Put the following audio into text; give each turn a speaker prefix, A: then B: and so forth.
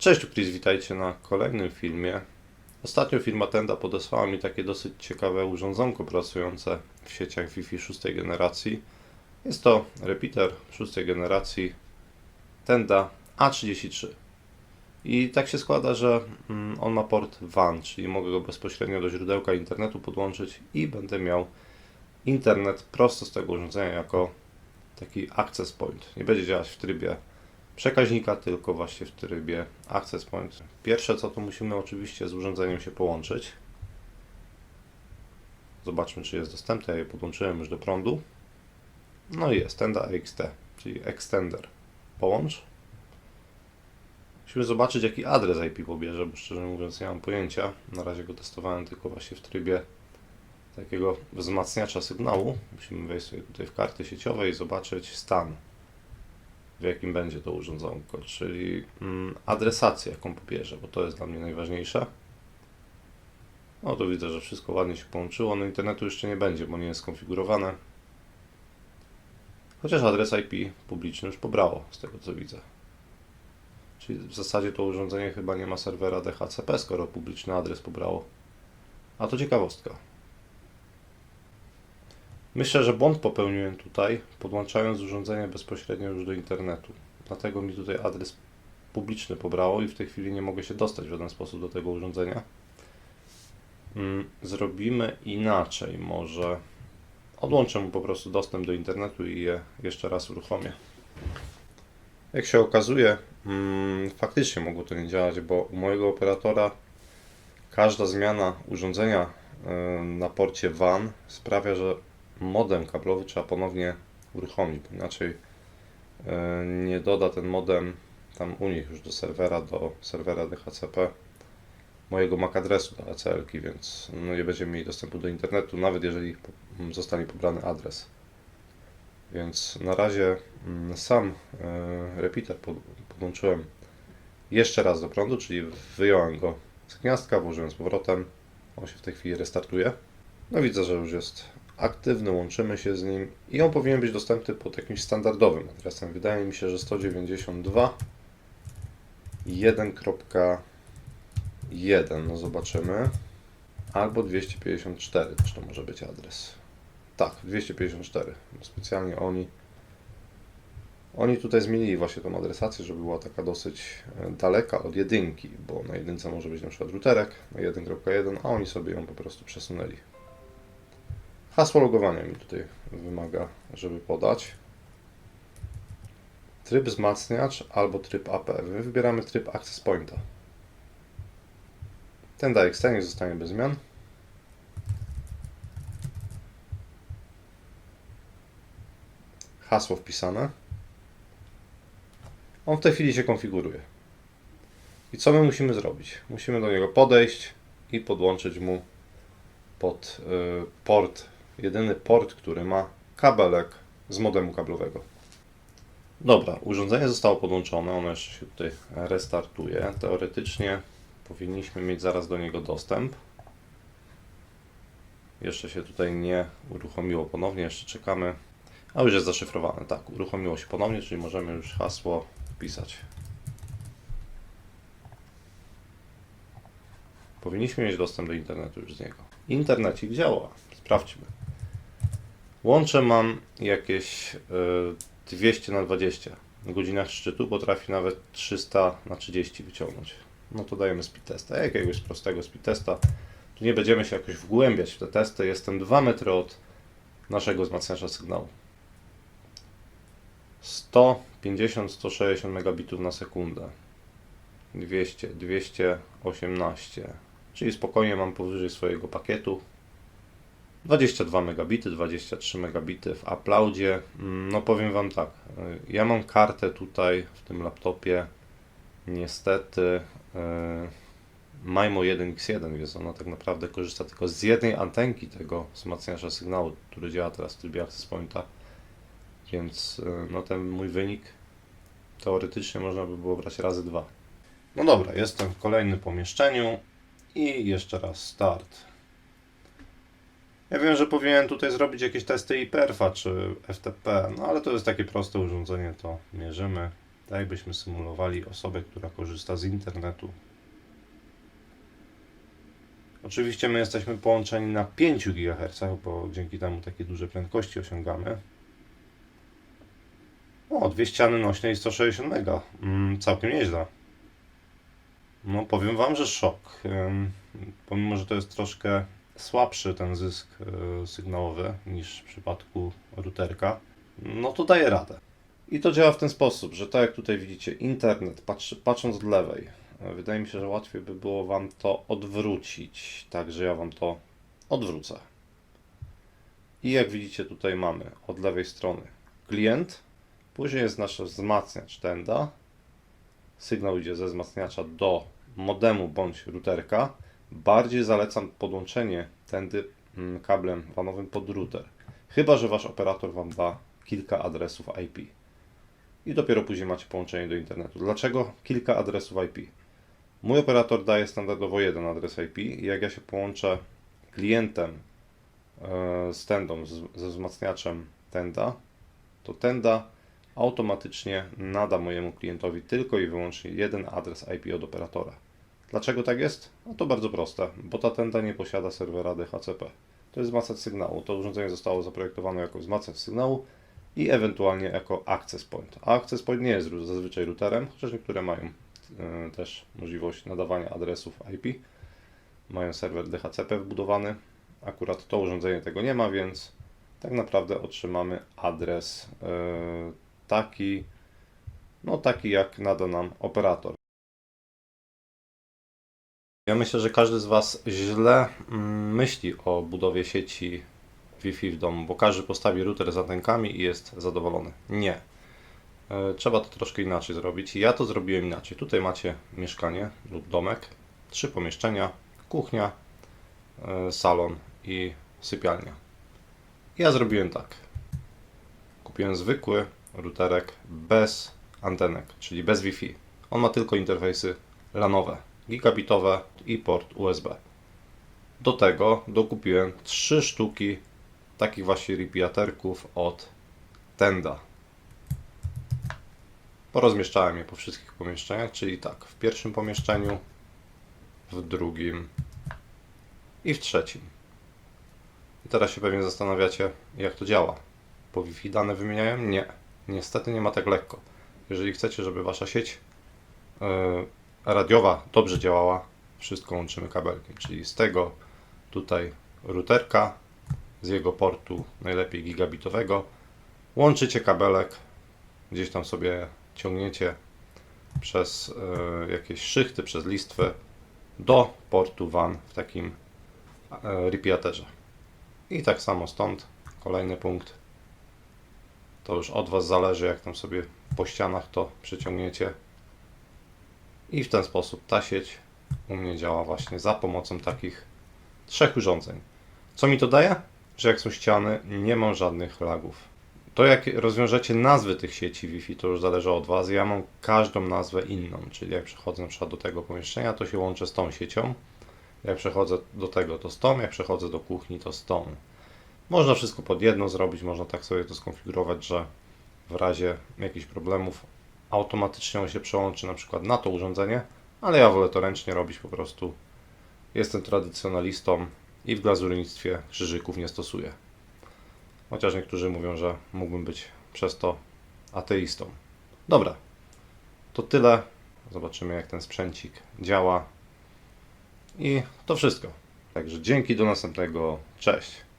A: Cześć, Chris, witajcie na kolejnym filmie. Ostatnio firma Tenda podesłała mi takie dosyć ciekawe urządzonko pracujące w sieciach Wi-Fi szóstej generacji. Jest to repeater szóstej generacji Tenda A33. I tak się składa, że mm, on ma port WAN, czyli mogę go bezpośrednio do źródełka internetu podłączyć i będę miał internet prosto z tego urządzenia jako taki access point. Nie będzie działać w trybie przekaźnika, tylko właśnie w trybie Access Point. Pierwsze co to musimy oczywiście z urządzeniem się połączyć. Zobaczmy czy jest dostępne. Ja je podłączyłem już do prądu. No i jest Tenda EXT, czyli Extender. Połącz. Musimy zobaczyć jaki adres IP pobierze, bo szczerze mówiąc nie mam pojęcia. Na razie go testowałem tylko właśnie w trybie takiego wzmacniacza sygnału. Musimy wejść sobie tutaj w karty sieciowe i zobaczyć stan w jakim będzie to urządzonko, czyli mm, adresację, jaką pobierze, bo to jest dla mnie najważniejsze. No to widzę, że wszystko ładnie się połączyło. No internetu jeszcze nie będzie, bo nie jest skonfigurowane. Chociaż adres IP publiczny już pobrało, z tego co widzę. Czyli w zasadzie to urządzenie chyba nie ma serwera DHCP, skoro publiczny adres pobrało. A to ciekawostka. Myślę, że błąd popełniłem tutaj, podłączając urządzenie bezpośrednio już do internetu. Dlatego mi tutaj adres publiczny pobrało i w tej chwili nie mogę się dostać w żaden sposób do tego urządzenia. Mm, Zrobimy inaczej, może odłączę mu po prostu dostęp do internetu i je jeszcze raz uruchomię. Jak się okazuje, mm, faktycznie mogło to nie działać, bo u mojego operatora każda zmiana urządzenia y, na porcie WAN sprawia, że modem kablowy trzeba ponownie uruchomić, bo inaczej e, nie doda ten modem tam u nich już do serwera, do serwera DHCP mojego MAC adresu do ACL-ki, więc no nie będziemy mieli dostępu do internetu, nawet jeżeli po- zostanie pobrany adres. Więc na razie mm, sam e, repeater pod- podłączyłem jeszcze raz do prądu, czyli wyjąłem go z gniazdka, włożyłem z powrotem. On się w tej chwili restartuje. No widzę, że już jest aktywny, łączymy się z nim i on powinien być dostępny pod jakimś standardowym adresem. Wydaje mi się, że 192 1.1, no zobaczymy. Albo 254 też to może być adres. Tak, 254. Specjalnie oni oni tutaj zmienili właśnie tą adresację, żeby była taka dosyć e, daleka od jedynki, bo na jedynce może być na przykład routerek na 1.1, a oni sobie ją po prostu przesunęli. Hasło logowania mi tutaj wymaga, żeby podać. Tryb wzmacniacz albo tryb AP. My wybieramy tryb Access Pointa. Ten daje niech zostanie bez zmian. Hasło wpisane. On w tej chwili się konfiguruje. I co my musimy zrobić? Musimy do niego podejść i podłączyć mu pod y, port, jedyny port, który ma kabelek z modemu kablowego. Dobra, urządzenie zostało podłączone, ono jeszcze się tutaj restartuje. Teoretycznie powinniśmy mieć zaraz do niego dostęp. Jeszcze się tutaj nie uruchomiło ponownie, jeszcze czekamy. A już jest zaszyfrowane, tak, uruchomiło się ponownie, czyli możemy już hasło wpisać. Powinniśmy mieć dostęp do internetu już z niego. Internecik działa. Sprawdźmy. Łącze mam jakieś y, 200 na 20. W godzinach szczytu potrafi nawet 300 na 30 wyciągnąć. No to dajemy speed testa. Jakiegoś prostego speed testa. Tu nie będziemy się jakoś wgłębiać w te testy. Jestem 2 metry od naszego wzmacniacza sygnału. 150-160 megabitów na sekundę. 200, 218. Czyli spokojnie mam powyżej swojego pakietu. 22 megabity, 23 megabity w Uploadzie. Mm, No powiem Wam tak, y, ja mam kartę tutaj w tym laptopie. Niestety y, MIMO 1X1, więc ona tak naprawdę korzysta tylko z jednej antenki tego wzmacniacza sygnału, który działa teraz w trybie Access Pointa. Więc y, no ten mój wynik teoretycznie można by było brać razy dwa. No dobra, jestem w kolejnym pomieszczeniu i jeszcze raz start. Ja wiem, że powinienem tutaj zrobić jakieś testy IPRFA czy FTP, no ale to jest takie proste urządzenie, to mierzymy. Tak jakbyśmy symulowali osobę, która korzysta z internetu. Oczywiście my jesteśmy połączeni na 5 GHz, bo dzięki temu takie duże prędkości osiągamy. O, dwie ściany nośne i 160 MB. Mm, całkiem nieźle. No, powiem Wam, że szok. Pomimo, że to jest troszkę słabszy ten zysk y, sygnałowy niż w przypadku routerka, no to daje radę. I to działa w ten sposób, że tak jak tutaj widzicie, internet, patrzy, patrząc od lewej, y, wydaje mi się, że łatwiej by było Wam to odwrócić. Także ja Wam to odwrócę. I jak widzicie, tutaj mamy od lewej strony klient, później jest nasz wzmacniacz tenda, sygnał idzie ze wzmacniacza do modemu bądź routerka. Bardziej zalecam podłączenie tędy mm, kablem wanowym pod router. Chyba, że wasz operator wam da kilka adresów IP. I dopiero później macie połączenie do internetu. Dlaczego kilka adresów IP? Mój operator daje standardowo jeden adres IP i jak ja się połączę klientem e, z tendą, ze wzmacniaczem tenda, to tenda automatycznie nada mojemu klientowi tylko i wyłącznie jeden adres IP od operatora. Dlaczego tak jest? No to bardzo proste, bo ta tenda nie posiada serwera DHCP. To jest wzmacniacz sygnału. To urządzenie zostało zaprojektowane jako wzmacniacz sygnału i ewentualnie jako access point. A access point nie jest zazwyczaj routerem, chociaż niektóre mają e, też możliwość nadawania adresów IP. Mają serwer DHCP wbudowany. Akurat to urządzenie tego nie ma, więc tak naprawdę otrzymamy adres e, taki, no taki jak nada nam operator. Ja myślę, że każdy z Was źle mm, myśli o budowie sieci Wi-Fi w domu, bo każdy postawi router z antenkami i jest zadowolony. Nie. E, Trzeba to troszkę inaczej zrobić. Ja to zrobiłem inaczej. Tutaj macie mieszkanie lub domek, trzy pomieszczenia, kuchnia, e, salon i sypialnia. Ja zrobiłem tak. Kupiłem zwykły routerek bez antenek, czyli bez Wi-Fi. On ma tylko interfejsy LANowe, gigabitowe i port USB. Do tego dokupiłem trzy sztuki takich właśnie ripiaterków od Tenda. Porozmieszczałem je po wszystkich pomieszczeniach, czyli tak, w pierwszym pomieszczeniu, w drugim i w trzecim. I teraz się pewnie zastanawiacie, jak to działa. Po Wi-Fi dane wymieniają? Nie. Niestety nie ma tak lekko. Jeżeli chcecie, żeby wasza sieć yy, radiowa dobrze działała, wszystko łączymy kabelkiem, czyli z tego tutaj routerka, z jego portu najlepiej gigabitowego, łączycie kabelek, gdzieś tam sobie ciągniecie przez yy, jakieś szychty, przez listwy do portu WAN w takim yy, ripiaterze. I tak samo stąd kolejny punkt. To już od Was zależy, jak tam sobie po ścianach to przyciągniecie. I w ten sposób ta sieć u mnie działa właśnie za pomocą takich trzech urządzeń. Co mi to daje? Że jak są ściany, nie mam żadnych lagów. To jak rozwiążecie nazwy tych sieci Wi-Fi, to już zależy od Was. Ja mam każdą nazwę inną, czyli jak przechodzę na do tego pomieszczenia, to się łączę z tą siecią. Jak przechodzę do tego, to z tą. Jak przechodzę do kuchni, to z tą. Można wszystko pod jedno zrobić, można tak sobie to skonfigurować, że w razie jakichś problemów automatycznie on się przełączy na przykład na to urządzenie, ale ja wolę to ręcznie robić po prostu. Jestem tradycjonalistą i w glazurnictwie krzyżyków nie stosuję. Chociaż niektórzy mówią, że mógłbym być przez to ateistą. Dobra, to tyle. Zobaczymy jak ten sprzęcik działa. I to wszystko. Także dzięki do następnego. Cześć.